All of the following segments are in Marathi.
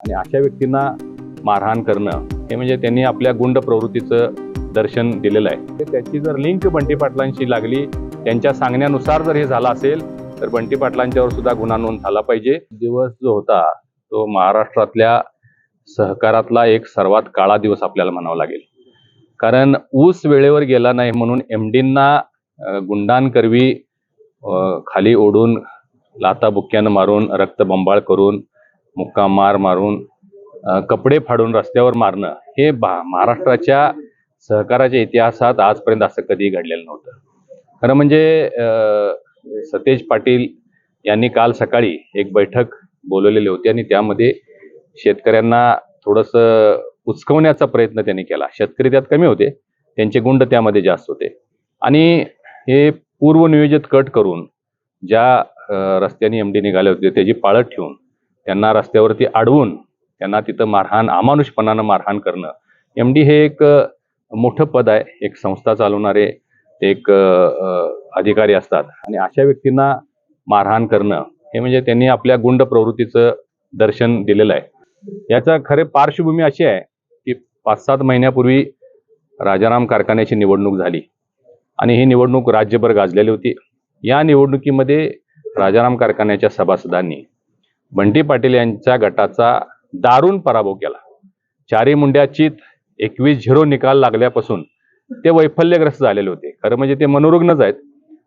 आणि अशा व्यक्तींना मारहाण करणं हे म्हणजे त्यांनी आपल्या गुंड प्रवृत्तीचं दर्शन दिलेलं आहे. त्याची जर लिंक बंटी पाटलांशी लागली त्यांच्या सांगण्यानुसार जर हे झालं असेल तर बंटी पाटलांच्यावर सुद्धा गुन्हा नोंद झाला पाहिजे. दिवस जो होता तो महाराष्ट्रातल्या सहकारातला एक सर्वात काळा दिवस आपल्याला म्हणावा लागेल. कारण ऊस वेळेवर गेला नाही म्हणून एमडींना गुंडांकरवी खाली ओढून लाता बुक्क्यानं मारून रक्तबंबाळ करून मुक्का मार मारून कपडे फाडून रस्त्यावर मारणं हे महाराष्ट्राच्या सहकाराच्या इतिहासात आजपर्यंत असं कधी घडलेलं नव्हतं. खरं म्हणजे सतेज पाटील यांनी काल सकाळी एक बैठक बोलवलेली होती आणि त्यामध्ये शेतकऱ्यांना थोडंसं उचकवण्याचा प्रयत्न त्यांनी केला. शेतकरी त्यात कमी होते त्यांचे गुंड त्यामध्ये जास्त होते. आणि हे पूर्वनियोजित कट करून ज्या रस्त्याने एम डी निघाले होते त्याची पाळत ठेवून त्यांना रस्त्यावरती अडवून त्यांना तिथं मारहाण अमानुषपणानं मारहाण करणं. एम डी हे एक मोठं पद आहे. एक संस्था चालवणारे एक अधिकारी असतात. आणि अशा व्यक्तींना मारहाण करणं हे म्हणजे त्यांनी आपल्या गुंड प्रवृत्तीचं दर्शन दिलेलं आहे. याचा खरे पार्श्वभूमी अशी आहे की पाच सात महिन्यापूर्वी राजाराम कारखान्याची निवडणूक झाली. आणि ही निवडणूक राज्यभर गाजलेली होती. या निवडणुकीमध्ये राजाराम कारखान्याच्या सभासदांनी बंटी पाटील यांच्या गटाचा दारुण पराभव केला. चारी मुंड्याचीत एकवीस झिरो निकाल लागल्यापासून ते वैफल्यग्रस्त झालेले होते. खरं म्हणजे ते मनोरुग्णच आहेत.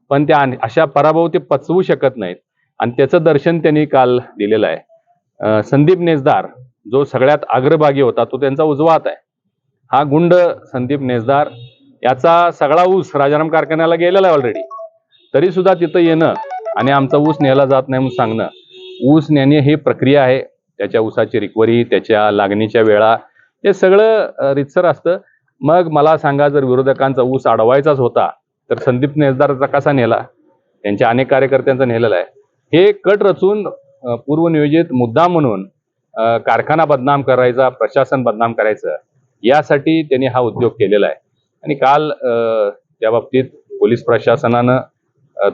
पण त्या अशा पराभव ते पचवू शकत नाहीत आणि त्याचं दर्शन त्यांनी काल दिलेलं आहे. संदीप नेसदार जो सगळ्यात अग्रभागी होता तो त्यांचा उजवा हात आहे. हा गुंड संदीप नेसदार याचा सगळा ऊस राजाराम कारखान्याला गेलेला आहे ऑलरेडी तरी सुद्धा तिथं येणं आणि आमचा ऊस नेला जात नाही म्हणून सांगणं ऊस नेणे ही प्रक्रिया आहे. त्याच्या ऊसाची रिकव्हरी त्याच्या लागणीच्या वेळा हे सगळं रितसर असतं. मग मला सांगा जर विरोधकांचा ऊस अडवायचाच होता तर संदीप नेसदारचा कसा नेला? त्यांच्या अनेक कार्यकर्त्यांचा नेलेला आहे. हे कट रचून पूर्वनियोजित मुद्दा म्हणून कारखाना बदनाम करायचा प्रशासन बदनाम करायचं यासाठी त्यांनी हा उद्योग केलेला आहे. आणि काल त्या बाबतीत पोलीस प्रशासनानं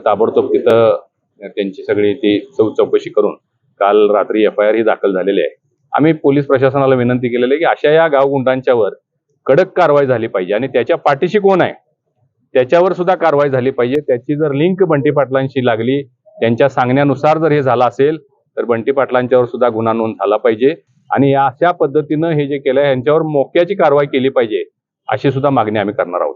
ताबडतोब तिथं त्यांची सगळी ती चौ चौकशी करून काल रात्री एफ आय आर ही दाखल झालेली आहे. आम्ही पोलीस प्रशासनाला विनंती केलेली आहे की अशा या गावगुंडांच्यावर कडक कारवाई झाली पाहिजे आणि त्याच्या पाठीशी कोण आहे? त्याच्यावर सुद्धा कारवाई झाली पाहिजे. त्याची जर लिंक बंटी पाटलांशी लागली त्यांच्या सांगण्यानुसार जर हे झालं असेल तर बंटी पाटलांच्यावर सुद्धा गुन्हा नोंद झाला पाहिजे. आणि या अशा पद्धतीनं हे जे केलंय यांच्यावर मोक्याची कारवाई केली पाहिजे अशी सुद्धा मागणी आम्ही करणार आहोत.